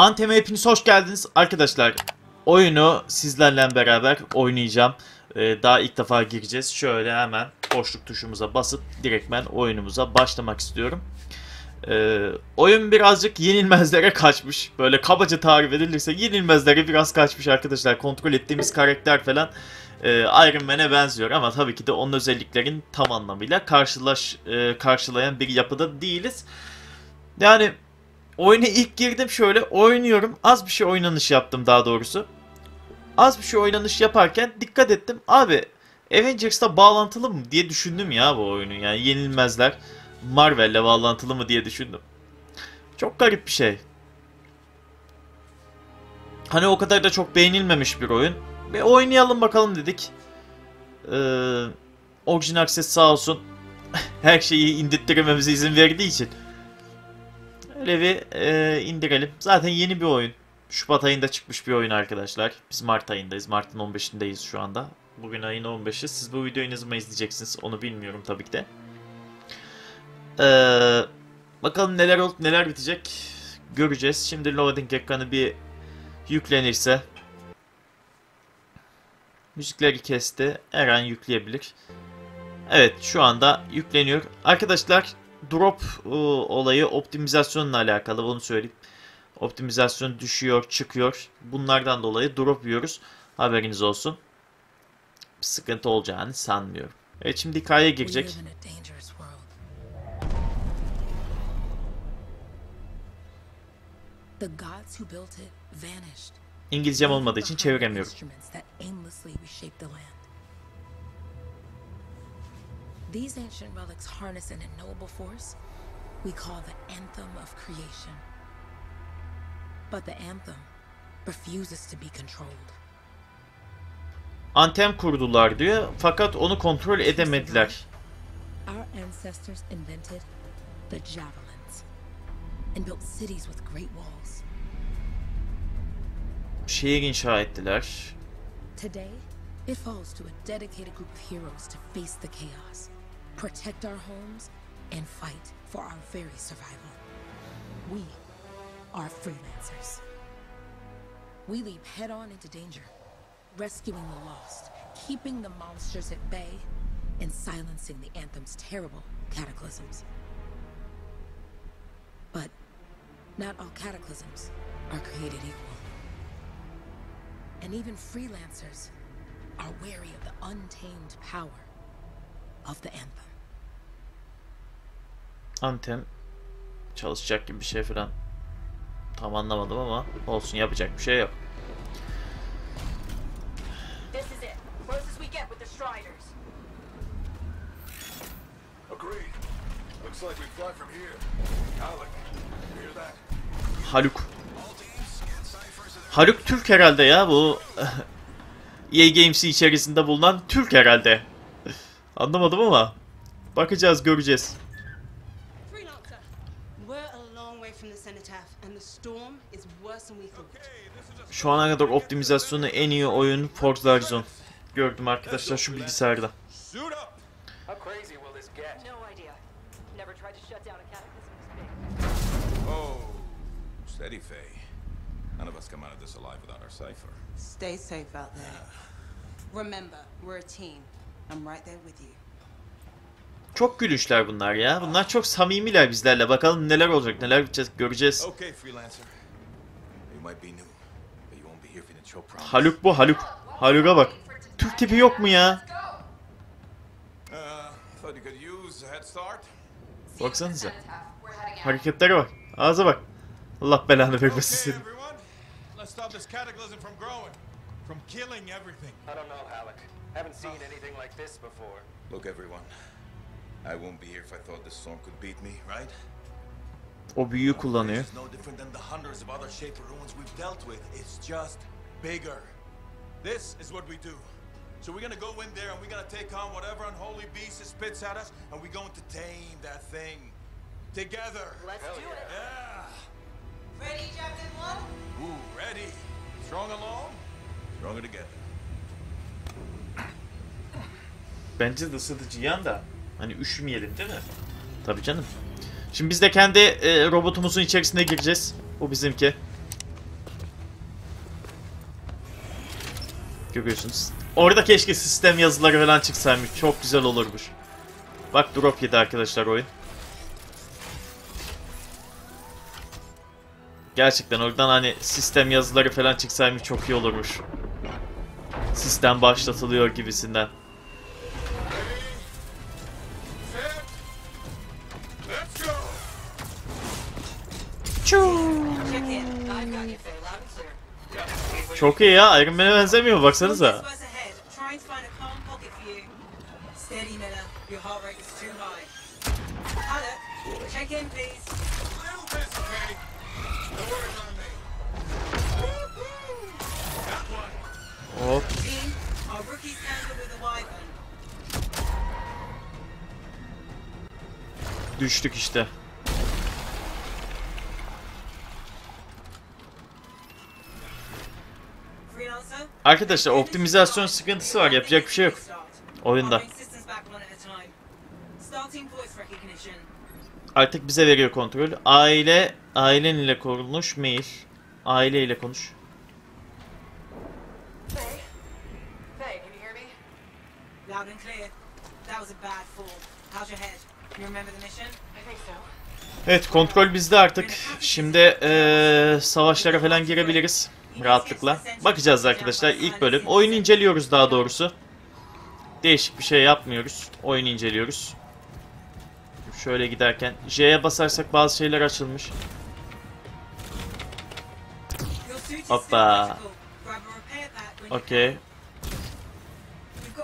Anteme hepiniz hoş geldiniz. Arkadaşlar oyunu sizlerle beraber oynayacağım. Ee, daha ilk defa gireceğiz. Şöyle hemen boşluk tuşumuza basıp direktmen oyunumuza başlamak istiyorum. Ee, oyun birazcık yenilmezlere kaçmış. Böyle kabaca tarif edilirse yenilmezlere biraz kaçmış arkadaşlar. Kontrol ettiğimiz karakter falan e, Iron Man'e benziyor ama tabii ki de onun özelliklerin tam anlamıyla karşılaş e, karşılayan bir yapıda değiliz. Yani oyuna ilk girdim şöyle oynuyorum. Az bir şey oynanış yaptım daha doğrusu. Az bir şey oynanış yaparken dikkat ettim. Abi Avengers'la bağlantılı mı diye düşündüm ya bu oyunu. Yani yenilmezler Marvel'le bağlantılı mı diye düşündüm. Çok garip bir şey. Hani o kadar da çok beğenilmemiş bir oyun. Bir oynayalım bakalım dedik. Ee, Origin Access sağ olsun her şeyi indirttirmemize izin verdiği için. Öyle bir e, indirelim. Zaten yeni bir oyun. Şubat ayında çıkmış bir oyun arkadaşlar. Biz Mart ayındayız. Mart'ın 15'indeyiz şu anda. Bugün ayın 15'i. Siz bu videoyu ne zaman izleyeceksiniz onu bilmiyorum tabii ki de. Ee, bakalım neler olup neler bitecek göreceğiz. Şimdi loading ekranı bir yüklenirse müzikleri kesti. Her an yükleyebilir. Evet şu anda yükleniyor. Arkadaşlar drop e, olayı optimizasyonla alakalı onu söyleyeyim. Optimizasyon düşüyor, çıkıyor. Bunlardan dolayı drop yiyoruz. Haberiniz olsun. Bir sıkıntı olacağını sanmıyorum. Evet şimdi hikayeye We girecek. İngilizcem olmadığı için çeviremiyorum. These ancient relics harness an unknowable force we call the Anthem of Creation. But the anthem refuses to be controlled. Antem kurdular diyor fakat onu kontrol edemediler. Our ancestors invented the javelins and built cities with great walls. Şehir inşa ettiler. Today, it falls to a dedicated group of heroes to face the chaos, protect our homes, and fight for our very survival. We are freelancers. We leap head on into danger, rescuing the lost, keeping the monsters at bay, and silencing the Anthem's terrible cataclysms. But not all cataclysms are created equal. And even freelancers are wary of the untamed power of the Anthem. Antem çalışacak gibi bir şey falan. Tam anlamadım ama olsun yapacak bir şey yok. Haluk. Haluk Türk herhalde ya bu EA Games'i içerisinde bulunan Türk herhalde. Anlamadım ama bakacağız göreceğiz. Freelancer, we're a long way from the cenotaph, and the storm is worse than we thought. Şu ana kadar optimizasyonu en iyi oyun Forza Horizon. Gördüm arkadaşlar şu bilgisayarda. Oh, steady, Faye. None of us come out of this alive without our cipher. Stay safe out there. Remember, we're a team. I'm right there with you. Çok gülüşler bunlar ya. Bunlar çok samimiler bizlerle. Bakalım neler olacak, neler bitecek göreceğiz. Okay, freelancer. Haluk bu Haluk. Haluk'a bak. Türk tipi yok mu ya? Uh, you could use a head start. Baksanıza. Hareketlere bak. Ağza bak. Allah belanı vermesin seni. everyone, let's stop this cataclysm from killing everything. I don't know, Halleck. Haven't seen anything like this before. Look, everyone. I won't be here if I thought this storm could beat me, right? O büyüyü kullanıyor. This is what we do. So we're gonna go in there and we're gonna take on whatever unholy beast it spits at us, and we're going to tame that thing together. Let's do it. Yeah. Ready, Captain One? Ooh, ready. Strong alone? Stronger together. Bence de ısıtıcı yan da. Hani üşümeyelim değil mi? Tabii canım. Şimdi biz de kendi e, robotumuzun içerisine gireceğiz. Bu bizimki. Görüyorsunuz. Orada keşke sistem yazıları falan çıksaymış. Çok güzel olurmuş. Bak drop yedi arkadaşlar oyun. Gerçekten oradan hani sistem yazıları falan çıksaymış çok iyi olurmuş. Sistem başlatılıyor gibisinden. Çok iyi ya. Iron Man'e benzemiyor baksanıza. Focus what's ahead. Arkadaşlar optimizasyon sıkıntısı var. Yapacak bir şey yok. Oyunda. Artık bize veriyor kontrol. Aile, ailen ile konuş mail. Aile ile konuş. Evet kontrol bizde artık. Şimdi eee, savaşlara falan girebiliriz. Rahatlıkla. Bakacağız arkadaşlar ilk bölüm. Oyunu inceliyoruz daha doğrusu. Değişik bir şey yapmıyoruz. Oyunu inceliyoruz. Şöyle giderken. J'ye basarsak bazı şeyler açılmış. Hoppa. Okey.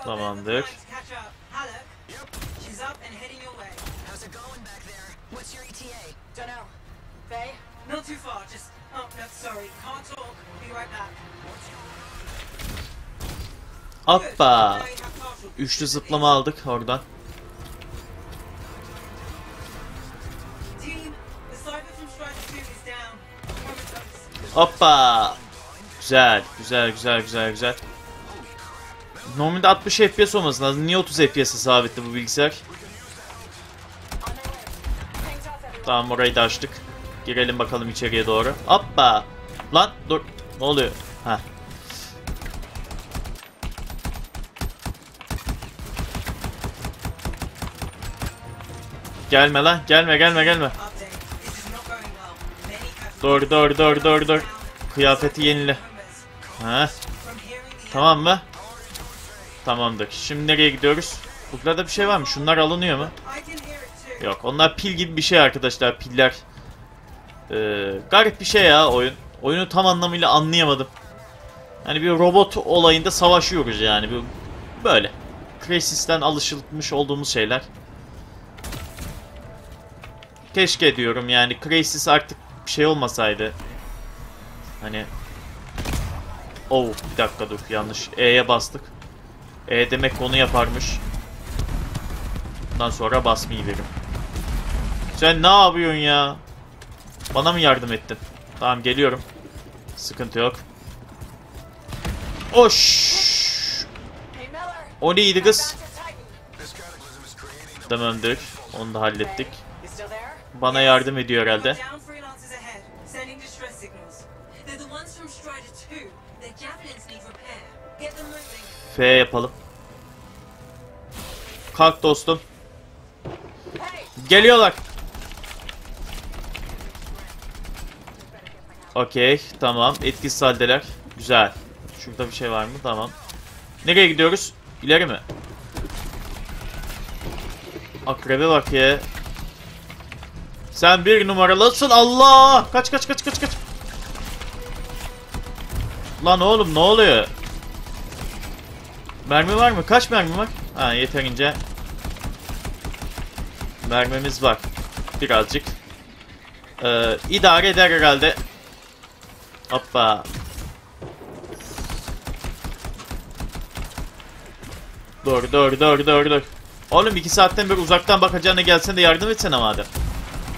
Tamamdır. Faye? Not too far, just... Oh, no, sorry. Can't Hoppa. Üçlü zıplama aldık oradan. Team, the cypher from Strider 2 is down. Comatose. Hoppa. Güzel, güzel, güzel, güzel, güzel. Normalde 60 FPS olması lazım. Niye 30 FPS'e sabitti bu bilgisayar? Tamam orayı da açtık. Girelim bakalım içeriye doğru. Hoppa. Lan dur. Ne oluyor? Ha. Gelme lan. Gelme gelme gelme. Dur dur dur dur dur. Kıyafeti yenile. Ha. Tamam mı? Tamamdır. Şimdi nereye gidiyoruz? Buralarda bir şey var mı? Şunlar alınıyor mu? Yok onlar pil gibi bir şey arkadaşlar piller. Ee, garip bir şey ya oyun. Oyunu tam anlamıyla anlayamadım. Hani bir robot olayında savaşıyoruz yani. Böyle. Crasis'ten alışılmış olduğumuz şeyler. Keşke diyorum yani Crasis artık bir şey olmasaydı. Hani Oh bir dakika dur yanlış. E'ye bastık. E demek onu yaparmış. Bundan sonra basmayı verim. Sen ne yapıyorsun ya? Bana mı yardım ettin? Tamam geliyorum. Sıkıntı yok. Oş. O neydi kız? Tamamdır. Onu da hallettik. Bana yardım ediyor herhalde. Down freelancers ahead, sending distress Okey, tamam. Etkisiz haldeler. Güzel. Şurada bir şey var mı? Tamam. Nereye gidiyoruz? İleri mi? Akrebe bak ya. Sen bir numaralısın. Allah! Kaç kaç kaç kaç kaç. Lan oğlum ne oluyor? Mermi var mı? Kaç mermi var? Ha yeterince. Mermimiz var. Birazcık. Ee, idare eder herhalde. Hoppa. Dur dur dur dur dur. Oğlum iki saatten beri uzaktan bakacağına gelsen de yardım etsene madem.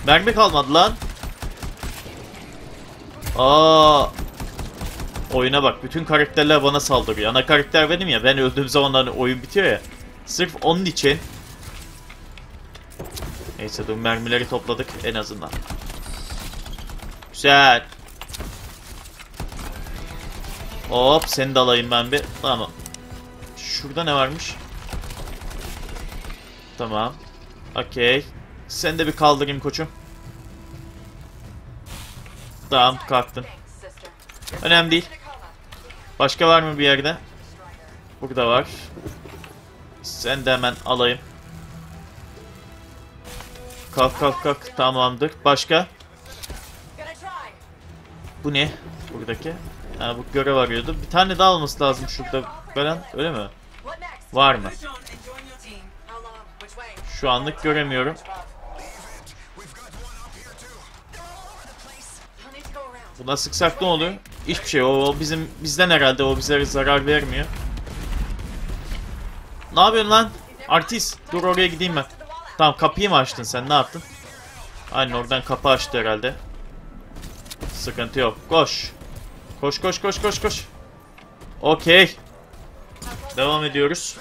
Mermi kalmadı lan. Aa. Oyuna bak. Bütün karakterler bana saldırıyor. Ana karakter benim ya. Ben öldüğüm zaman hani oyun bitiyor ya. Sırf onun için. Neyse dur mermileri topladık en azından. Güzel. Hop seni de alayım ben bir. Tamam. Şurada ne varmış? Tamam. Okey. Seni de bir kaldırayım koçum. Tamam kalktın. Önemli değil. Başka var mı bir yerde? Burada var. Sen de hemen alayım. Kalk kalk kalk. Tamamdır. Başka? Bu ne? Buradaki. Ha, bu görev arıyordu. Bir tane daha olması lazım şurada falan. Öyle mi? Var mı? Şu anlık göremiyorum. Buna sıksak ne oluyor? Hiçbir şey. O bizim bizden herhalde. O bize zarar vermiyor. Ne yapıyorsun lan? Artist. Dur oraya gideyim ben. Tamam kapıyı mı açtın sen? Ne yaptın? Aynen oradan kapı açtı herhalde. Sıkıntı yok. Koş. Koş koş koş koş koş. Okey. Devam ediyoruz.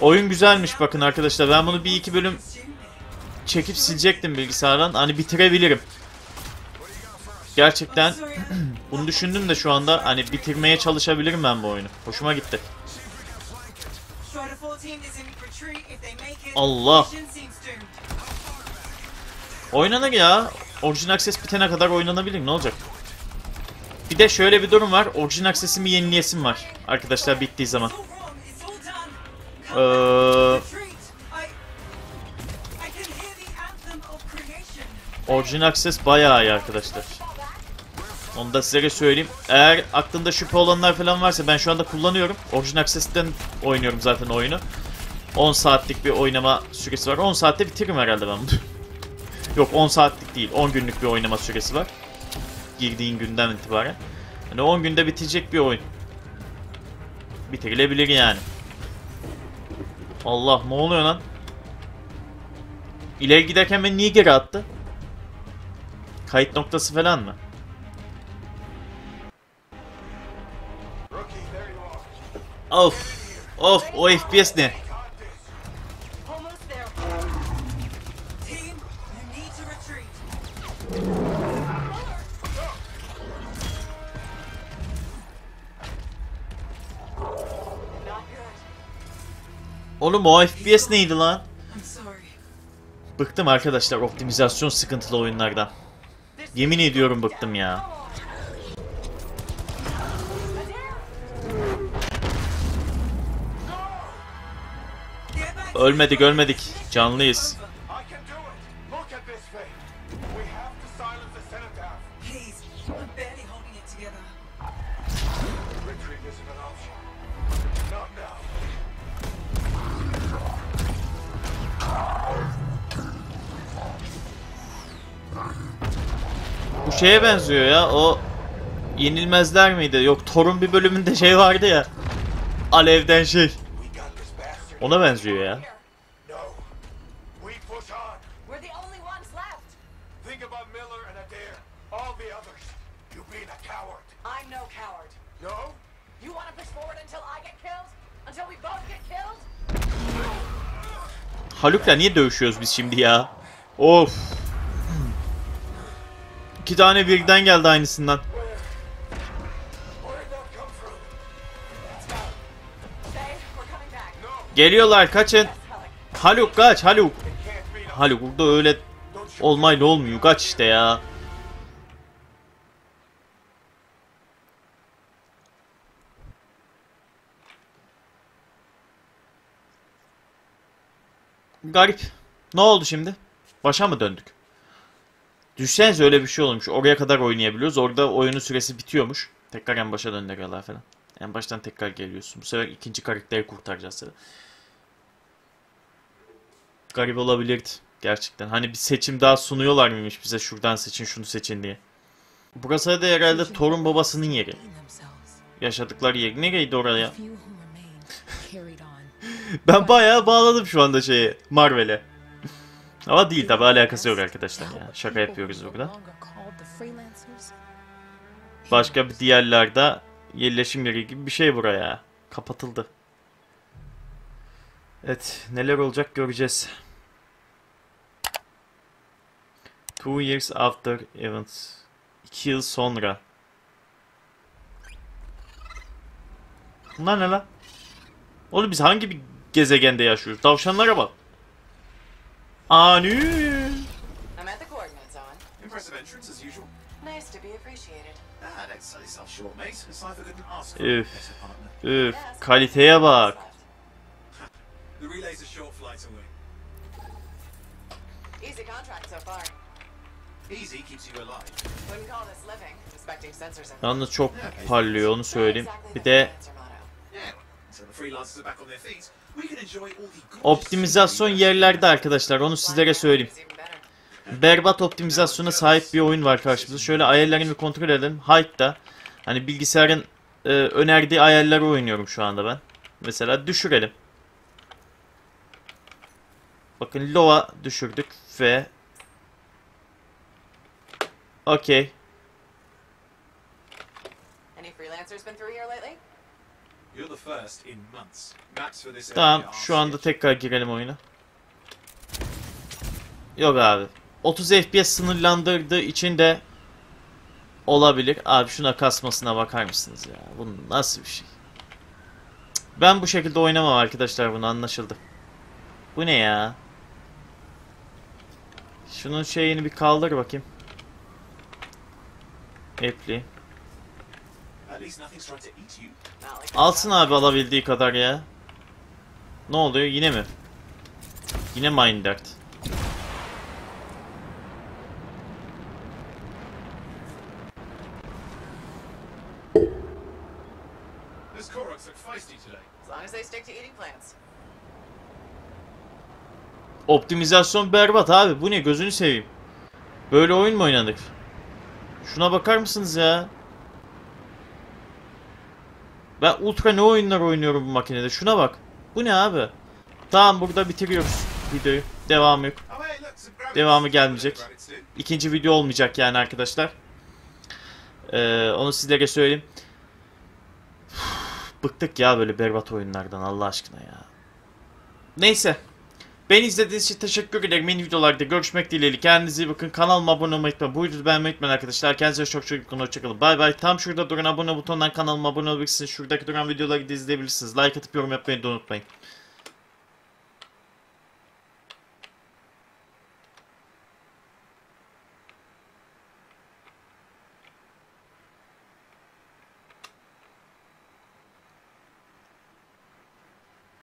Oyun güzelmiş bakın arkadaşlar. Ben bunu bir iki bölüm çekip silecektim bilgisayardan. Hani bitirebilirim. Gerçekten bunu düşündüm de şu anda hani bitirmeye çalışabilirim ben bu oyunu. Hoşuma gitti. Strider 14 is in retreat. If they make it, Allah. Oynanır ya. Origin Access bitene kadar oynanabilir. Ne olacak? Bir de şöyle bir durum var. Origin Access'imi yenileyesim var. Arkadaşlar bittiği zaman. Ee. Origin Access bayağı iyi arkadaşlar. Onu da size söyleyeyim. Eğer aklında şüphe olanlar falan varsa ben şu anda kullanıyorum. Origin Access'ten oynuyorum zaten oyunu. 10 saatlik bir oynama süresi var. 10 saatte bitiririm herhalde ben bunu. Yok 10 saatlik değil. 10 günlük bir oynama süresi var. Girdiğin günden itibaren. Yani 10 günde bitecek bir oyun. Bitirilebilir yani. Allah ne oluyor lan? İleri giderken beni niye geri attı? Kayıt noktası falan mı? Of. Of o FPS ne? Oğlum o FPS neydi lan? Bıktım arkadaşlar optimizasyon sıkıntılı oyunlardan. Yemin ediyorum bıktım ya. Ölmedik ölmedik. Canlıyız. Şeye benziyor ya o yenilmezler miydi? Yok Thor'un bir bölümünde şey vardı ya. Alevden şey. Ona benziyor ya. Haluk'la niye dövüşüyoruz biz şimdi ya? Of. İki tane birden geldi aynısından. Geliyorlar kaçın. Haluk kaç Haluk. Haluk burada öyle olmayla olmuyor. Kaç işte ya. Garip. Ne oldu şimdi? Başa mı döndük? Düşsenize öyle bir şey olmuş. Oraya kadar oynayabiliyoruz. Orada oyunun süresi bitiyormuş. Tekrar en başa döndürüyorlar falan. En baştan tekrar geliyorsun. Bu sefer ikinci karakteri kurtaracağız seni. Garip olabilirdi. Gerçekten. Hani bir seçim daha sunuyorlar mıymış bize şuradan seçin şunu seçin diye. Burası da herhalde Thor'un babasının yeri. Yaşadıkları yer. Nereydi oraya? Ben bayağı bağladım şu anda şeye. Marvel'e. Ama değil tabi alakası yok arkadaşlar ya. Şaka yapıyoruz burada. Başka bir diğerlerde yerleşim yeri gibi bir şey buraya. Kapatıldı. Evet neler olacak göreceğiz. Two years after events. İki yıl sonra. Bunlar ne lan? Oğlum biz hangi bir gezegende yaşıyoruz? Tavşanlara bak. Ani. I'm at the coordinates on. Impressive entrance as usual. Nice to be appreciated. Ah, don't sell yourself short, mate. Cypher couldn't ask for a better partner. Üf. Kaliteye bak. The relay's a short flight away. Easy contract so far. Easy keeps you alive. Wouldn't call this living, inspecting sensors and Yalnız çok parlıyor onu söyleyeyim. Bir de. Yeah. Until the freelancers are back on their feet, optimizasyon yerlerde arkadaşlar. Onu sizlere söyleyeyim. Berbat optimizasyona sahip bir oyun var karşımızda. Şöyle ayarlarını bir kontrol edelim. Height'ta hani bilgisayarın e, önerdiği ayarları oynuyorum şu anda ben. Mesela düşürelim. Bakın low'a düşürdük ve Okey. Any freelancers been through here lately? Tamam şu anda tekrar girelim oyuna. Yok abi. 30 FPS sınırlandırdığı için de olabilir. Abi şuna kasmasına bakar mısınız ya? Bu nasıl bir şey? Ben bu şekilde oynamam arkadaşlar bunu anlaşıldı. Bu ne ya? Şunun şeyini bir kaldır bakayım. App'li. At least nothing's trying to eat you. Not like Alsın abi alabildiği kadar ya. Ne oluyor yine mi? Yine mi aynı dert? Those Koroks look feisty today. As long as they stick to eating plants. Optimizasyon berbat abi. Bu ne gözünü seveyim. Böyle oyun mu oynadık? Şuna bakar mısınız ya? Ben ultra ne oyunlar oynuyorum bu makinede. Şuna bak. Bu ne abi? Tamam burada bitiriyoruz videoyu. Devam yok. Devamı gelmeyecek. İkinci video olmayacak yani arkadaşlar. Ee, onu sizlere söyleyeyim. Bıktık ya böyle berbat oyunlardan Allah aşkına ya. Neyse. Beni izlediğiniz için teşekkür ederim. Yeni videolarda görüşmek dileğiyle. Kendinize iyi bakın. Kanalıma abone olmayı unutmayın. Bu videoyu beğenmeyi unutmayın arkadaşlar. Kendinize çok çok iyi bakın. Hoşçakalın. Bay bay. Tam şurada duran abone butonundan kanalıma abone olabilirsiniz. Şuradaki duran videoları da izleyebilirsiniz. Like atıp yorum yapmayı da unutmayın.